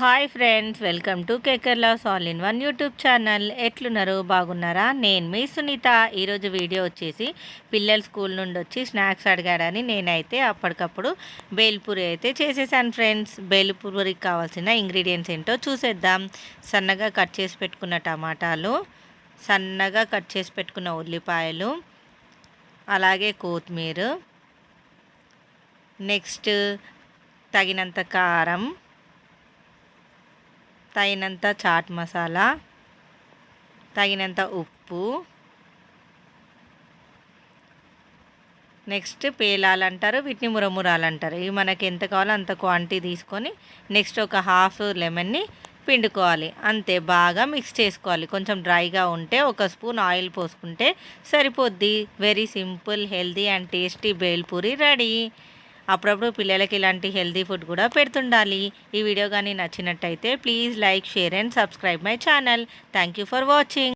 Hi friends welcome to కేకర్లాస్ all in one YouTube channel. ఎట్లున్నారు? బాగున్నారా? నేను మీ సునీత. ఈరోజు వీడియో వచ్చేసి పిల్లలు స్కూల్ నుండి వచ్చి స్నాక్స్ అడిగాడని నేనైతే అప్పటికప్పుడు బేల్పూరి అయితే చేసేసాను ఫ్రెండ్స్. బేల్పూరికి కావాల్సిన ఇంగ్రీడియంట్స్ ఏంటో చూసేద్దాం. సన్నగా కట్ చేసి పెట్టుకున్న టమాటాలు సన్నగా కట్ చేసి పెట్టుకున్న ఉల్లిపాయలు అలాగే కొత్తిమీర నెక్స్ట్ తగినంత కారం తగినంత చాట్ మసాలా తగినంత ఉప్పు. నెక్స్ట్ పేలాలు అంటారు వీటిని మురమురాలు అంటారు ఇవి మనకి ఎంత కావాలో అంత క్వాంటిటీ తీసుకొని నెక్స్ట్ ఒక హాఫ్ లెమన్ని పిండుకోవాలి. అంతే బాగా మిక్స్ చేసుకోవాలి. కొంచెం డ్రైగా ఉంటే ఒక స్పూన్ ఆయిల్ పోసుకుంటే సరిపోద్ది. Very simple healthy and tasty bhelpuri ready. అప్పుడప్పుడు పిల్లలకి ఇలాంటి హెల్తీ ఫుడ్ కూడా పెడుతుండాలి. ఈ వీడియో కానీ నచ్చినట్టయితే please like share and subscribe my channel. Thank you for watching.